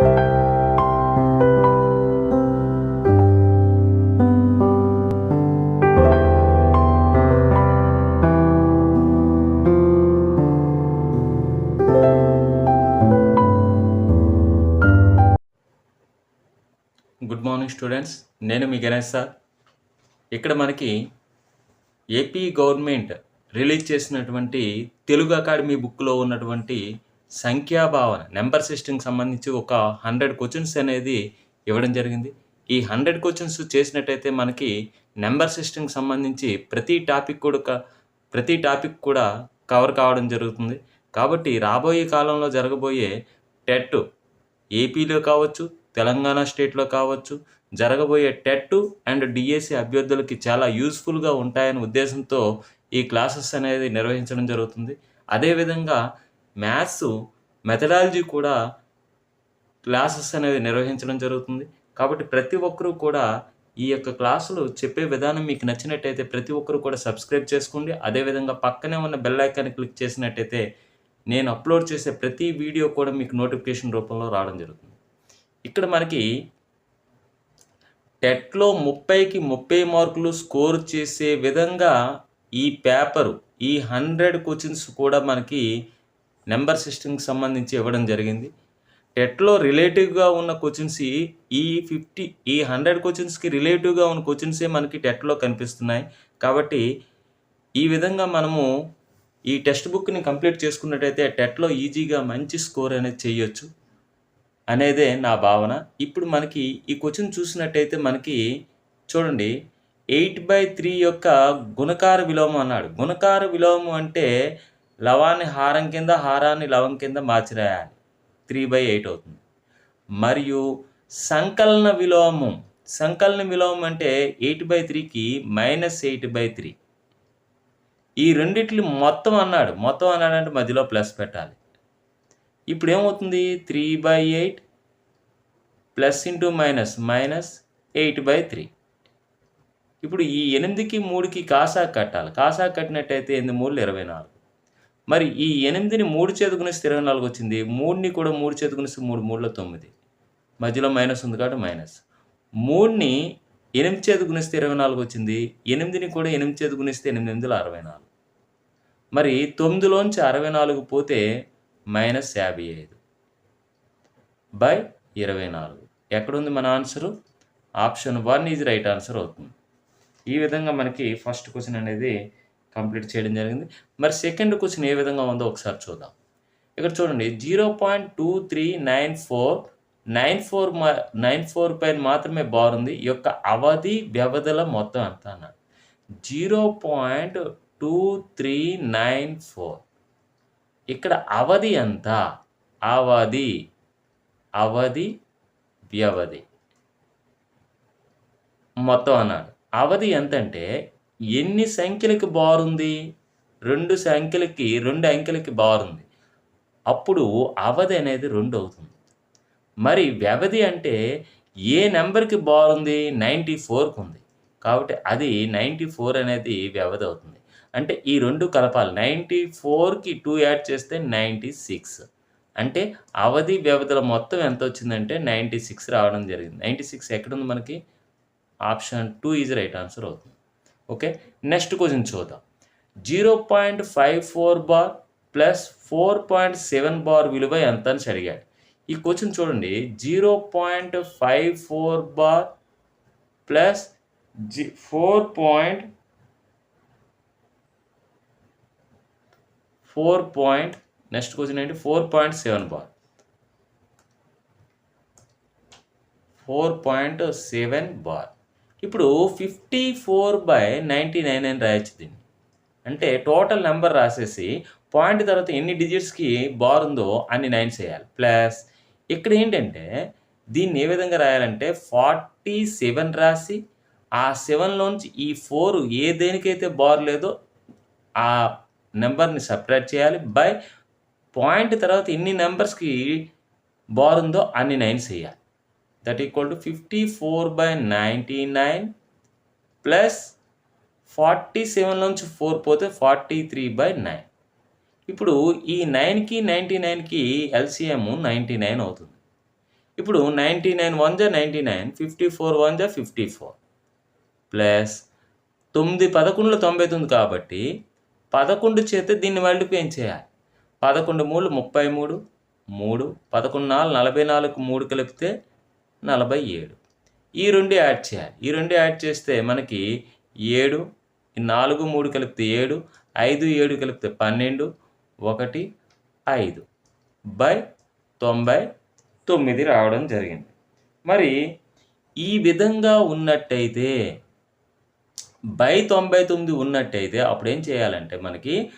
Good morning students నేను మీ Ganesh sir. ఇక్కడ మనకి ఏపీ గవర్నమెంట్ రిలీజ్ చేసినటువంటి తెలుగు అకాడమీ బుక్లో ఉన్నటువంటి సంఖ్యాభావన నెంబర్ సిస్టమ్కి సంబంధించి ఒక హండ్రెడ్ క్వశ్చన్స్ అనేది ఇవ్వడం జరిగింది. ఈ హండ్రెడ్ క్వశ్చన్స్ చేసినట్టయితే మనకి నెంబర్ సిస్టమ్కి సంబంధించి ప్రతి టాపిక్ కూడా ప్రతి టాపిక్ కూడా కవర్ కావడం జరుగుతుంది. కాబట్టి రాబోయే కాలంలో జరగబోయే టెట్ ఏపీలో కావచ్చు తెలంగాణ స్టేట్లో కావచ్చు జరగబోయే టెట్ అండ్ డిఎస్సి అభ్యర్థులకి చాలా యూస్ఫుల్గా ఉంటాయనే ఉద్దేశంతో ఈ క్లాసెస్ అనేది నిర్వహించడం జరుగుతుంది. అదేవిధంగా మ్యాథ్స్ మెథడాలజీ కూడా క్లాసెస్ అనేది నిర్వహించడం జరుగుతుంది. కాబట్టి ప్రతి ఒక్కరూ కూడా ఈ యొక్క క్లాసులు చెప్పే విధానం మీకు నచ్చినట్టయితే ప్రతి ఒక్కరూ కూడా సబ్స్క్రైబ్ చేసుకోండి. అదేవిధంగా పక్కనే ఉన్న బెల్ ఐకాన్ క్లిక్ చేసినట్టయితే నేను అప్లోడ్ చేసే ప్రతి వీడియో కూడా మీకు నోటిఫికేషన్ రూపంలో రావడం జరుగుతుంది. ఇక్కడ మనకి టెట్లో ముప్పైకి ముప్పై మార్కులు స్కోర్ చేసే విధంగా ఈ పేపరు ఈ హండ్రెడ్ క్వశ్చన్స్ కూడా మనకి నెంబర్ సిస్టమ్కి సంబంధించి ఇవ్వడం జరిగింది. టెట్లో రిలేటివ్గా ఉన్న క్వశ్చన్స్ ఈ ఫిఫ్టీ ఈ హండ్రెడ్ క్వశ్చన్స్కి రిలేటివ్గా ఉన్న క్వశ్చన్సే మనకి టెట్లో కనిపిస్తున్నాయి. కాబట్టి ఈ విధంగా మనము ఈ టెక్స్ట్ బుక్ని కంప్లీట్ చేసుకున్నట్టయితే టెట్లో ఈజీగా మంచి స్కోర్ అనేది చేయొచ్చు అనేదే నా భావన. ఇప్పుడు మనకి ఈ క్వశ్చన్ చూసినట్టయితే మనకి చూడండి ఎయిట్ బై త్రీ యొక్క గుణకార విలోమం అన్నాడు. గుణకార విలోమం అంటే లవాన్ని హారం కింద హారాన్ని లవం కింద మార్చి రాయాలి త్రీ బై ఎయిట్ అవుతుంది. మరియు సంకలన విలోమం సంకలన విలోమం అంటే ఎయిట్ బై త్రీకి మైనస్ ఎయిట్ బై త్రీ. ఈ రెండిట్లు మొత్తం అన్నాడు. మొత్తం అన్నాడంటే మధ్యలో ప్లస్ పెట్టాలి. ఇప్పుడు ఏమవుతుంది? Three by eight plus into minus minus eight by three. ఇప్పుడు ఈ ఎనిమిదికి మూడుకి కాసా కట్టాలి. కాసా కట్టినట్టయితే ఎనిమిది మూడు ఇరవై నాలుగు. మరి ఈ ఎనిమిదిని మూడు చేతి గుణిస్తే ఇరవై నాలుగు వచ్చింది. మూడుని కూడా మూడు చేతి గుణిస్తే మూడు మూడులో తొమ్మిది. మధ్యలో మైనస్ ఉంది కాబట్టి మైనస్. మూడుని ఎనిమిది చేతి గుణిస్తే ఇరవై నాలుగు వచ్చింది. ఎనిమిదిని కూడా ఎనిమిది చేతి గుణిస్తే ఎనిమిది ఎనిమిదిలో అరవై నాలుగు. మరి తొమ్మిదిలోంచి అరవై నాలుగు పోతే మైనస్ యాభై ఐదు బై ఇరవై నాలుగు. ఎక్కడుంది మన answer? Option one is right answer అవుతుంది. ఈ విధంగా మనకి ఫస్ట్ క్వశ్చన్ అనేది కంప్లీట్ చేయడం జరిగింది. మరి సెకండ్ క్వశ్చన్ ఏ విధంగా ఉందో ఒకసారి చూద్దాం. ఇక్కడ చూడండి zero point two three nine four nine four మా నైన్ ఫోర్ పైన మాత్రమే బారుంది ఈ యొక్క అవధి వ్యవధుల మొత్తం ఎంత అన్నాడు zero point two three nine four. ఇక్కడ అవధి ఎంత? అవధి అవధి వ్యవధి మొత్తం అన్నాడు. అవధి ఎంత అంటే ఎన్ని సంఖ్యలకి బారుంది రెండు సంఖ్యలకి రెండు అంకెలకి బారుంది అప్పుడు అవధి అనేది రెండు అవుతుంది. మరి వ్యవధి అంటే ఏ నెంబర్కి బారుంది నైంటీ ఫోర్కి ఉంది. కాబట్టి అది నైంటీ ఫోర్ అనేది వ్యవధి అవుతుంది. అంటే ఈ రెండు కలపాలి. నైంటీ ఫోర్కి టూ యాడ్ చేస్తే నైంటీ సిక్స్. అంటే అవధి వ్యవధిలో మొత్తం ఎంత వచ్చిందంటే నైంటీ సిక్స్ రావడం జరిగింది. నైంటీ సిక్స్ ఎక్కడుంది మనకి? Option two is right answer అవుతుంది. ఓకే? నెక్స్ట్ క్వశ్చన్ చూద్దాం. Zero point five four bar plus four point seven bar విలువ ఎంత అని అడిగాడు. ఈ క్వశ్చన్ చూడండి. Zero point five four bar plus G four point four point next question ఏంటి? Four point seven bar. Four point seven bar. ఇప్పుడు fifty four by ninety nine అని రాయొచ్చు దీన్ని. అంటే టోటల్ నెంబర్ రాసేసి పాయింట్ తర్వాత ఎన్ని డిజిట్స్కి బార్ ఉందో అన్ని నైన్స్ వేయాలి. ప్లస్ ఇక్కడ ఏంటంటే దీన్ని ఏ విధంగా రాయాలంటే ఫార్టీ సెవెన్ రాసి ఆ సెవెన్లోంచి ఈ ఫోర్ ఏ దేనికైతే బార్ లేదో ఆ నెంబర్ని సపరేట్ చేయాలి. బై పాయింట్ తర్వాత ఎన్ని నెంబర్స్కి బార్ ఉందో అన్ని నైన్స్ వేయాలి. That equal to fifty four by ninety nine plus forty సెవెన్లోంచి four పోతే ఫార్టీ త్రీ బై నైన్ ఇప్పుడు ఈ నైన్కి నైంటీ నైన్కి ఎల్సిఎం నైంటీ నైన్ అవుతుంది. ఇప్పుడు నైంటీ నైన్ వన్ జా ninety nine fifty four one జా ఫిఫ్టీ ఫోర్ ప్లస్ తొమ్మిది పదకొండులో తొంభై తొమ్మిది కాబట్టి పదకొండు చేత దీన్ని మల్టిప్లై చేయాలి? పదకొండు మూడు ముప్పై మూడు మూడు పదకొండు నాలుగు నలభై నాలుగు మూడు కలిపితే నలభై ఏడు. ఈ రెండు యాడ్ చేయాలి. ఈ రెండు యాడ్ చేస్తే మనకి ఏడు నాలుగు మూడు కలిపితే ఏడు ఐదు ఏడు కలిపితే పన్నెండు ఒకటి ఐదు బై తొంభై తొమ్మిది రావడం జరిగింది. మరి ఈ విధంగా ఉన్నట్టయితే బై తొంభై తొమ్మిది ఉన్నట్టయితే అప్పుడు ఏం చేయాలంటే మనకి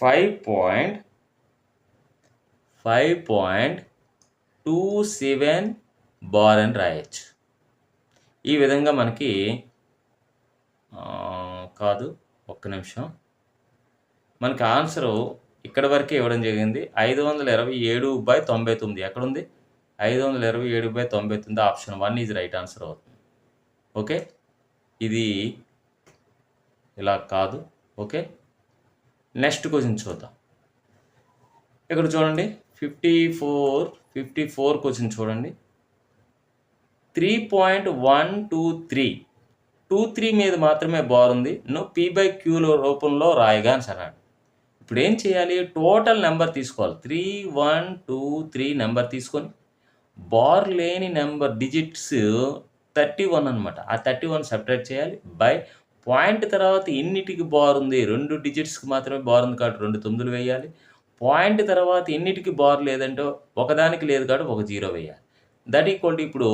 five point five point two seven bar అని రాయొచ్చు ఈ విధంగా మనకి కాదు ఒక్క నిమిషం. మనకి ఆన్సరు ఇక్కడ వరకే ఇవ్వడం జరిగింది. ఐదు వందల ఇరవై ఏడు బై తొంభై తొమ్మిది. ఎక్కడుంది? ఐదు వందల ఇరవై ఏడు బై తొంభై తొమ్మిది option one is right answer అవుతుంది. ఓకే? ఇది ఇలా కాదు. ఓకే? నెక్స్ట్ క్వశ్చన్ చూద్దాం. ఇక్కడ చూడండి. Fifty four fifty four question చూడండి. Three point one two three two three మీద మాత్రమే బార్ ఉంది. నువ్వు పీ బై క్యూలో రూపంలో రాయగా అని అన్నాడు ఇప్పుడు ఏం చేయాలి? టోటల్ నెంబర్ తీసుకోవాలి. Three one two three number తీసుకొని బార్ లేని నెంబర్ డిజిట్స్ థర్టీ వన్ అనమాట ఆ థర్టీ వన్ సపరేట్ చేయాలి. బై పాయింట్ తర్వాత ఎన్నిటికి బార్ ఉంది? రెండు డిజిట్స్కి మాత్రమే బార్ ఉంది కాబట్టి రెండు తొమ్మిదిలు వేయాలి. పాయింట్ తర్వాత ఎన్నిటికి బార్ లేదంటే ఒకదానికి లేదు కాబట్టి ఒక జీరో వేయాలి. దట్ ఈక్వల్ ఇప్పుడు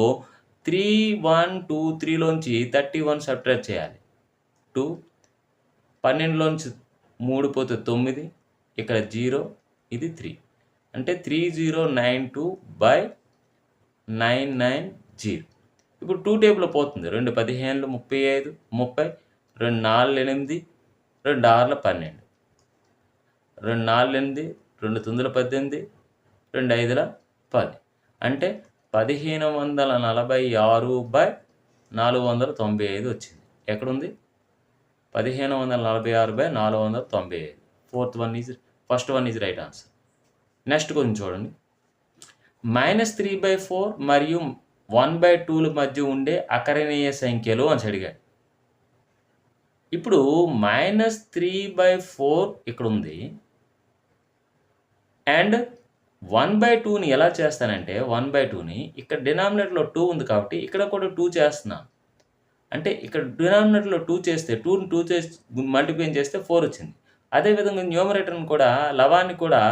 త్రీ వన్ టూ త్రీలోంచి థర్టీ వన్ సబ్ట్రాక్ట్ చేయాలి. టూ పన్నెండులోంచి మూడు పోతే తొమ్మిది ఇక్కడ జీరో ఇది త్రీ. అంటే three zero nine two by nine nine zero. ఇప్పుడు టూ టేబుల్ పోతుంది. రెండు పదిహేనులు ముప్పై ఐదు ముప్పై రెండు నాలుగు ఎనిమిది రెండు ఆరుల పన్నెండు. రెండు నాలుగు ఎనిమిది రెండు తొమ్మిదిల పద్దెనిమిది రెండు ఐదుల పది. అంటే పదిహేను వందల నలభై ఆరు బై నాలుగు వందల తొంభై ఐదు వచ్చింది. ఎక్కడుంది? పదిహేను వందల నలభై ఆరు బై నాలుగు వందల తొంభై ఐదు. Fourth one is first one is right answer next కొంచెం చూడండి. మైనస్ త్రీ బై ఫోర్ మరియు వన్ బై టూల మధ్య ఉండే అకరణీయ సంఖ్యలు అని అడిగాడు ఇప్పుడు మైనస్ త్రీ బై ఫోర్ ఇక్కడ ఉంది అండ్ వన్ బై టూని ఎలా చేస్తానంటే వన్ బై టూని ఇక్కడ డినామినేటర్లో టూ ఉంది కాబట్టి ఇక్కడ కూడా టూ చేస్తున్నా. అంటే ఇక్కడ డినామినేటర్లో టూ చేస్తే టూని టూ చేసి మల్టిప్లికేషన్ చేస్తే ఫోర్ వచ్చింది. అదేవిధంగా న్యూమరేటర్ని కూడా లవాన్ని కూడా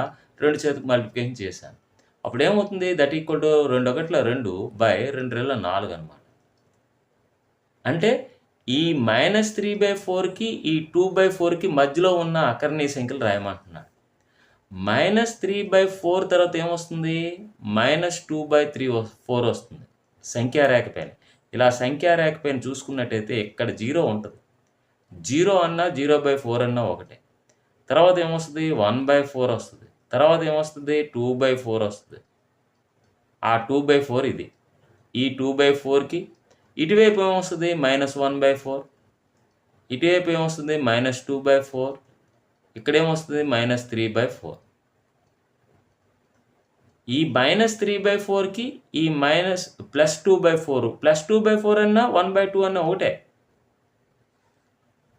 రెండు చేతికి మల్టిప్లికేషన్ చేశాను. అప్పుడు ఏమవుతుంది? దట్ ఈక్వల్ టు రెండు ఒకటిలో రెండు బై రెండు రెళ్ళ నాలుగు అనమాట అంటే ఈ మైనస్ త్రీ బై ఫోర్కి ఈ టూ బై ఫోర్కి మధ్యలో ఉన్న అకర్ణీయ సంఖ్యలు రాయమంటున్నాడు మైనస్ త్రీ బై ఫోర్ తర్వాత ఏమొస్తుంది? Minus two by three four వస్తుంది. సంఖ్యా రేఖ పైన. ఇలా సంఖ్యా రేఖ పైన చూసుకున్నట్టయితే ఇక్కడ జీరో ఉంటుంది. జీరో అన్నా జీరో బై ఫోర్ అన్నా ఒకటే. తర్వాత ఏమొస్తుంది? వన్ బై ఫోర్ వస్తుంది. తర్వాత ఏమొస్తుంది? టూ బై ఫోర్ వస్తుంది. ఆ టూ బై ఫోర్ ఇది. ఈ టూ బై ఫోర్కి ఇటువైపు ఏమొస్తుంది? Minus one by four. ఇటువైపు ఏమొస్తుంది? Minus two by four. ఇక్కడేమొస్తుంది? Minus three by four ఈ మైనస్ త్రీ బై ఫోర్కి ఈ minus plus two by four plus two by four అన్నా వన్ బై టూ అన్నా ఒకటే.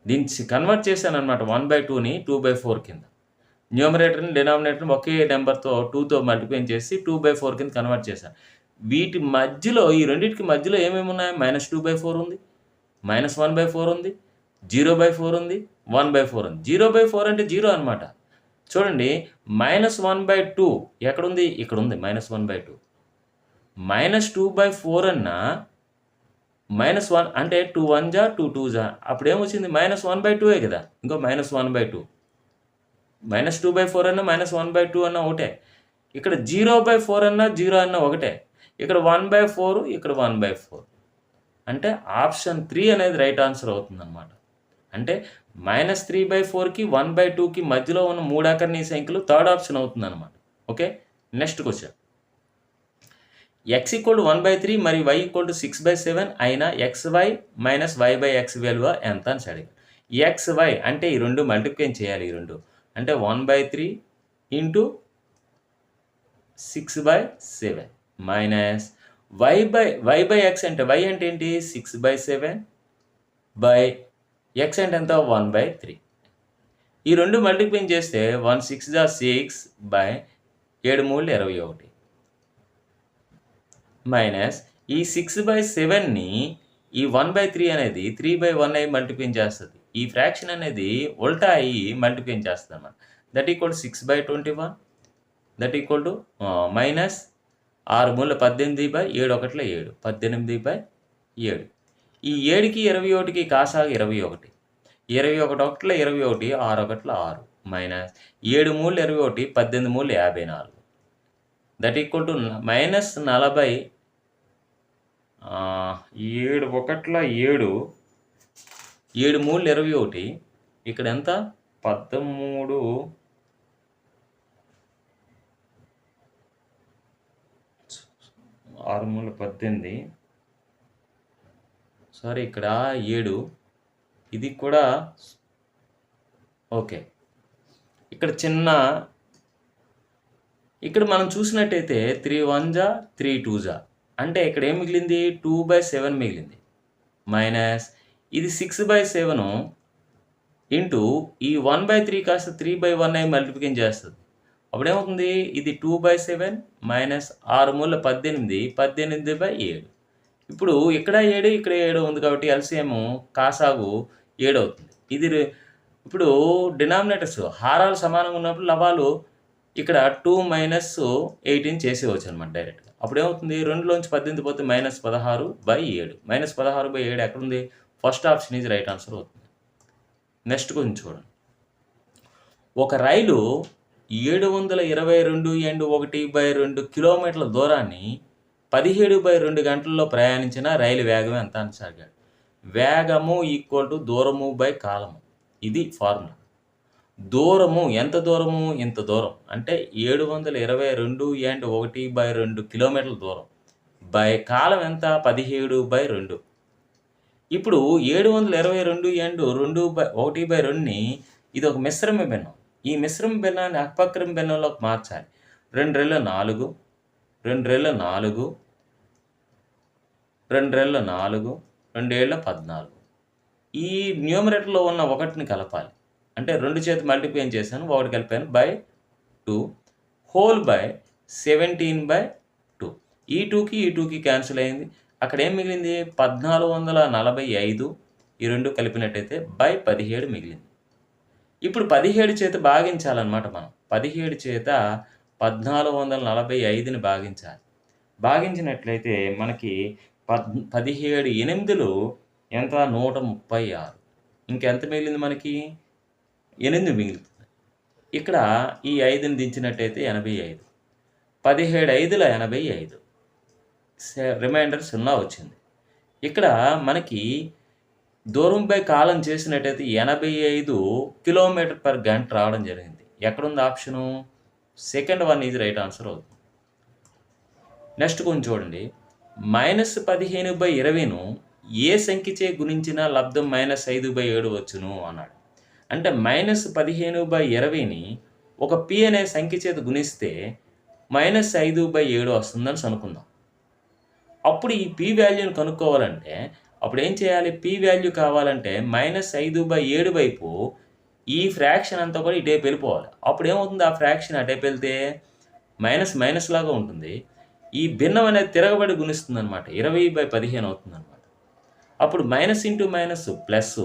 దీన్ని కన్వర్ట్ చేశాను అనమాట వన్ బై టూని టూ బై ఫోర్ కింద. న్యూమరేటర్ని డినామినేటర్ని ఒకే నెంబర్తో టూతో మల్టిప్లై చేసి టూ బై ఫోర్ కింద కన్వర్ట్ చేశాను. వీటి మధ్యలో ఈ రెండింటికి మధ్యలో ఏమేమి ఉన్నాయి మైనస్ టూ బై ఫోర్ ఉంది. మైనస్ వన్ బై ఫోర్ ఉంది. జీరో బై ఫోర్ ఉంది వన్ బై ఫోర్ ఉంది. జీరో బై ఫోర్ అంటే జీరో అనమాట చూడండి మైనస్ వన్ బై టూ ఎక్కడుంది? ఇక్కడ ఉంది minus one by two. Minus two by four అన్నా మైనస్ వన్ అంటే టూ వన్ జా టూ టూ జా. అప్పుడు ఏమొచ్చింది మైనస్ వన్ బై టూయే కదా. ఇంకో minus one by two. Minus two by four అన్నా మైనస్ వన్ బై టూ అన్నా ఒకటే. ఇక్కడ జీరో బై ఫోర్ అన్నా జీరో అన్నా ఒకటే. ఇక్కడ వన్ బై ఫోర్ ఇక్కడ వన్ బై ఫోర్. అంటే ఆప్షన్ త్రీ అనేది రైట్ ఆన్సర్ అవుతుందన్నమాట. అంటే మైనస్ త్రీ బై ఫోర్కి వన్ బై టూకి మధ్యలో ఉన్న మూడు అకర్ణీయ సంఖ్యలు థర్డ్ ఆప్షన్ అవుతుందన్నమాట. Okay next question x equal to one by three మరియు y equal to six by seven అయినా x y minus y by x విలువ ఎంత అని అడిగారు ఎక్స్ వై అంటే ఈ రెండు మల్టిప్లై చేయాలి ఈ రెండు. అంటే one by three into six by seven minus y by y by x అంటే వై అంటే ఏంటి? Six by seven by x ఎంత వన్ బై త్రీ ఈ రెండు మల్టిప్లై చేస్తే వన్ సిక్స్ దా సిక్స్ బై ఏడు మూడు ఇరవై ఒకటి. మైనస్ ఈ సిక్స్ బై సెవెన్ని ఈ వన్ బై త్రీ అనేది త్రీ బై వన్ అయ్యి మల్టిప్లై చేస్తుంది. ఈ ఫ్రాక్షన్ అనేది ఉల్టా అయ్యి మల్టిప్లై చేస్తుంది అన్నమాట. That equal six by twenty one that equal to minus ఆరు మూల పద్దెనిమిది బై ఏడు ఒకటిలో ఏడు. పద్దెనిమిది బై ఏడు. ఈ ఏడుకి ఇరవై ఒకటికి కాసాగా ఇరవై ఒకటి ఇరవై ఒకటి ఒకట్ల ఇరవై ఒకటి ఆరు. ఒకట్ల ఆరు మైనస్ ఏడు మూడు ఇరవై ఒకటి పద్దెనిమిది మూడు యాభై నాలుగు. దట్ ఈక్వల్ టు మైనస్ నలభై ఏడు ఒకట్ల ఏడు. ఏడు మూడు ఇరవై ఒకటి ఇక్కడ ఎంత? పదమూడు. ఆరు మూడు పద్దెనిమిది. సారీ ఇక్కడ ఏడు. ఇది కూడా ఓకే. ఇక్కడ చిన్న ఇక్కడ మనం చూసినట్టయితే త్రీ వన్ జా త్రీ టూ జా. అంటే ఇక్కడ ఏం మిగిలింది? టూ బై సెవెన్ మిగిలింది. మైనస్ ఇది సిక్స్ బై సెవెన్ ఇంటూ ఈ వన్ బై త్రీ కాస్త త్రీ బై వన్ అయి మల్టిప్లికేషన్ చేస్తుంది. అప్పుడేమవుతుంది? ఇది టూ బై సెవెన్ మైనస్ ఆరు మూల పద్దెనిమిది పద్దెనిమిది బై ఏడు. ఇప్పుడు ఇక్కడ ఏడు ఇక్కడ ఏడు ఉంది కాబట్టి ఎల్సిఎం కాసాగు ఏడు అవుతుంది ఇది రే- ఇప్పుడు డినామినేటర్స్ హారాలు సమానంగా ఉన్నప్పుడు లవాలు ఇక్కడ టూ మైనస్ ఎయిటీన్ చేసేవచ్చు అనమాట డైరెక్ట్గా. అప్పుడు ఏమవుతుంది రెండులోంచి పద్దెనిమిది పోతే మైనస్ పదహారు బై ఏడు. మైనస్ పదహారు బై ఏడు ఎక్కడుంది? ఫస్ట్ ఆప్షన్ ఇది రైట్ ఆన్సర్ అవుతుంది. నెక్స్ట్ కొంచెం చూడండి. ఒక రైలు ఏడు వందల ఇరవై రెండు ఎండు ఒకటి బై రెండు కిలోమీటర్ల దూరాన్ని పదిహేడు బై రెండు గంటల్లో ప్రయాణించిన రైలు వేగం ఎంత అని సాగాడు. వేగము ఈక్వల్ టు దూరము బై కాలము. ఇది ఫార్ములా. దూరము ఎంత దూరము? ఇంత దూరం. అంటే ఏడు వందల ఇరవై రెండు అండ్ ఒకటి బై రెండు కిలోమీటర్ల దూరం. బై కాలం ఎంత? పదిహేడు బై రెండు. ఇప్పుడు ఏడు వందల ఇరవై రెండు అండ్ రెండు బై ఒకటి బై రెండుని ఇది ఒక మిశ్రమ భిన్నం. ఈ మిశ్రమ భిన్నాన్ని అపక్రమ భిన్నంలోకి మార్చాలి. రెండు రెళ్ళ నాలుగు రెండు రెళ్ళ నాలుగు రెండు నాలుగు రెండేళ్ళ పద్నాలుగు. ఈ న్యూమరేటర్లో ఉన్న ఒకటిని కలపాలి. అంటే రెండు చేతి మల్టిప్లై చేశాను ఒకటి కలిపాను by two whole by seventeen by two. ఈ టూకి ఈ టూకి క్యాన్సిల్ అయింది. అక్కడ ఏం మిగిలింది? పద్నాలుగు వందల నలభై ఐదు ఈ రెండు కలిపినట్టయితే బై పదిహేడు మిగిలింది. ఇప్పుడు పదిహేడు చేత భాగించాలన్నమాట మనం. పదిహేడు చేత పద్నాలుగు వందల నలభై ఐదుని భాగించాలి. భాగించినట్లయితే మనకి పద్ పదిహేడు ఎనిమిదిలో ఎంత? నూట ముప్పై ఆరు ఇంకెంత మిగిలింది మనకి? ఎనిమిది మిగులుతుంది ఇక్కడ ఈ ఐదుని దించినట్టయితే ఎనభై ఐదు పదిహేడు ఐదుల ఎనభై ఐదు రిమైండర్ సున్నా వచ్చింది. ఇక్కడ మనకి దూరంపై కాలం చేసినట్టయితే ఎనభై ఐదు కిలోమీటర్ పర్ గంట రావడం జరిగింది. ఎక్కడుంది ఆప్షను? సెకండ్ వన్ ఇది రైట్ ఆన్సర్ అవుతుంది. నెక్స్ట్ కొంచెం చూడండి. మైనస్ పదిహేను బై ఇరవైను ఏ సంఖ్యచే గుణించిన లబ్ధం మైనస్ ఐదు బై ఏడు వచ్చును అన్నాడు. అంటే మైనస్ పదిహేను బై ఇరవైని ఒక పి అనే సంఖ్య చేత గుణిస్తే మైనస్ ఐదు బై ఏడు వస్తుందని అనుకుందాం అప్పుడు ఈ పి వాల్యూని కనుక్కోవాలంటే అప్పుడు ఏం చేయాలి? పి వాల్యూ కావాలంటే మైనస్ ఐదు బై ఏడు వైపు ఈ ఫ్రాక్షన్ అంతా కూడా ఇటే వెళ్ళిపోవాలి అప్పుడు ఏమవుతుంది? ఆ ఫ్రాక్షన్ అటే వెళ్తే మైనస్ మైనస్ లాగా ఉంటుంది. ఈ భిన్నం అనేది తిరగబడి గుణిస్తుంది అనమాట ఇరవై బై పదిహేను అవుతుంది అనమాట అప్పుడు మైనస్ ఇంటూ మైనస్ ప్లస్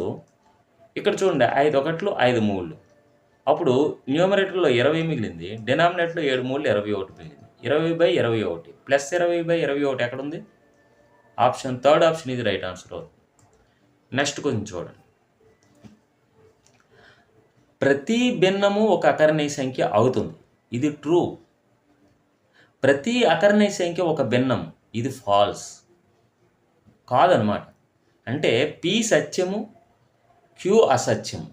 ఇక్కడ చూడండి ఐదు ఒకట్లు ఐదు మూళ్ళు. అప్పుడు న్యూమరేటర్లో ఇరవై మిగిలింది డినామినేటర్లో ఏడు మూళ్ళు ఇరవై ఒకటి మిగిలింది. ఇరవై బై ఇరవై ఒకటి ప్లస్ ఇరవై బై ఇరవై ఒకటి ఎక్కడ ఉంది ఆప్షన్ థర్డ్ ఆప్షన్ ఇది రైట్ ఆన్సర్ అవుతుంది. నెక్స్ట్ కొంచెం చూడండి. ప్రతి భిన్నము ఒక అకరణీయ సంఖ్య అవుతుంది. ఇది ట్రూ. ప్రతి అకరణీయ సంఖ్య ఒక భిన్నం. ఇది ఫాల్స్ కాదనమాట. అంటే పి సత్యము క్యూ అసత్యము.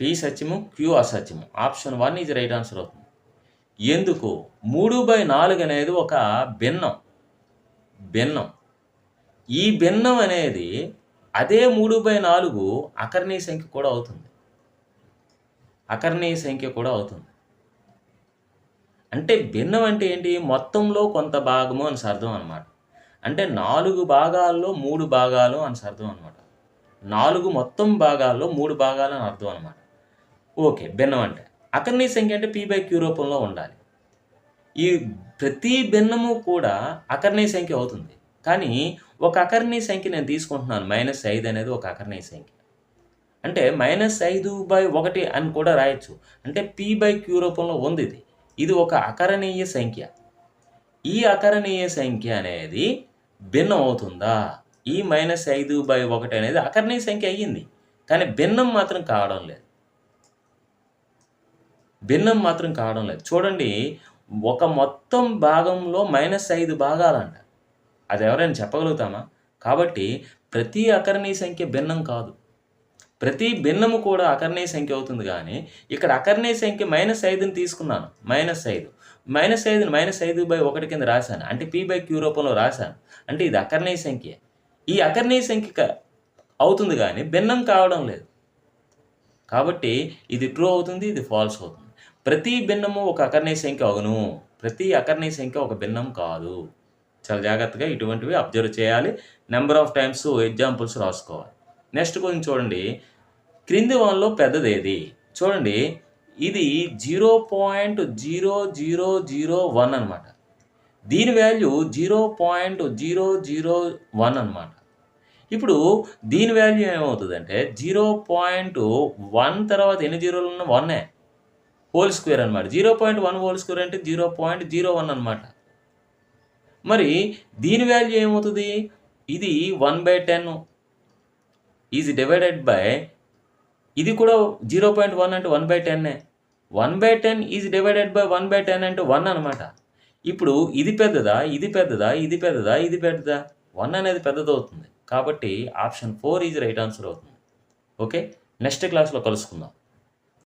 పి సత్యము క్యూ అసత్యము. ఆప్షన్ వన్ ఇది రైట్ ఆన్సర్ అవుతుంది. ఎందుకు? మూడు బై నాలుగు అనేది ఒక భిన్నం. భిన్నం. ఈ భిన్నం అనేది అదే మూడు బై నాలుగు అకర్ణీయ సంఖ్య కూడా అవుతుంది. అకర్ణీయ సంఖ్య కూడా అవుతుంది. అంటే భిన్నం అంటే ఏంటి? మొత్తంలో కొంత భాగము అని అర్థం అనమాట అంటే నాలుగు భాగాల్లో మూడు భాగాలు అని అర్థం అనమాట నాలుగు మొత్తం భాగాల్లో మూడు భాగాలు అని అర్థం అనమాట ఓకే భిన్నం అంటే. అకర్ణీ సంఖ్య అంటే పీ బై క్యూ రూపంలో ఉండాలి. ఈ ప్రతి భిన్నము కూడా అకర్ణీ సంఖ్య అవుతుంది. కానీ ఒక అకర్ణీ సంఖ్య నేను తీసుకుంటున్నాను. మైనస్ ఐదు అనేది ఒక అకర్ణీ సంఖ్య. అంటే మైనస్ ఐదు బై ఒకటి అని కూడా రాయొచ్చు. అంటే పీ బై క్యూ రూపంలో ఉంది ఇది. ఇది ఒక అకరణీయ సంఖ్య. ఈ అకరణీయ సంఖ్య అనేది భిన్నం అవుతుందా? ఈ మైనస్ ఐదు బై ఒకటి అనేది అకరణీయ సంఖ్య అయ్యింది. కానీ భిన్నం మాత్రం కావడం లేదు. భిన్నం మాత్రం కావడం లేదు. చూడండి ఒక మొత్తం భాగంలో మైనస్ ఐదు భాగాలంట. అది ఎవరైనా చెప్పగలుగుతామా? కాబట్టి ప్రతి అకరణీయ సంఖ్య భిన్నం కాదు. ప్రతి భిన్నము కూడా అకర్ణీయ సంఖ్య అవుతుంది కానీ ఇక్కడ అకర్ణీయ సంఖ్య మైనస్ ఐదుని తీసుకున్నాను. మైనస్ ఐదు. మైనస్ ఐదుని మైనస్ ఐదు బై ఒకటి కింద రాశాను. అంటే పీ బై క్యూ రూపంలో రాశాను. అంటే ఇది అకర్ణీయ సంఖ్య. ఈ అకర్ణీయ సంఖ్య అవుతుంది కానీ భిన్నం కావడం లేదు. కాబట్టి ఇది ట్రూ అవుతుంది ఇది ఫాల్స్ అవుతుంది. ప్రతి భిన్నము ఒక అకర్ణీయ సంఖ్య అవును. ప్రతి అకర్ణీయ సంఖ్య ఒక భిన్నం కాదు. చాలా జాగ్రత్తగా ఇటువంటివి అబ్జర్వ్ చేయాలి. నెంబర్ ఆఫ్ టైమ్స్ ఎగ్జాంపుల్స్ రాసుకోవాలి. నెక్స్ట్ కొంచెం చూడండి. క్రింది వాళ్ళలో పెద్దది ఏది చూడండి ఇది zero point zero zero zero one అనమాట దీని value zero point zero zero one అనమాట ఇప్పుడు దీని వాల్యూ ఏమవుతుందంటే జీరో పాయింట్ వన్ తర్వాత ఎన్ని జీరోలు ఉన్న వన్నే హోల్ స్క్వేర్ అనమాట zero point one whole square అంటే జీరో పాయింట్ జీరో వన్ అనమాట మరి దీని వాల్యూ ఏమవుతుంది? ఇది one by ten. Is divided by ఇది కూడా జీరో పాయింట్ వన్ అంటే one by టెన్నే one by ten is divided by one by ten అంటే వన్ అనమాట ఇప్పుడు ఇది పెద్దదా ఇది పెద్దదా ఇది పెద్దదా ఇది పెద్దదా? వన్ అనేది పెద్దదవుతుంది కాబట్టి option four is right answer అవుతుంది. ఓకే? నెక్స్ట్ క్లాస్లో కలుసుకుందాం.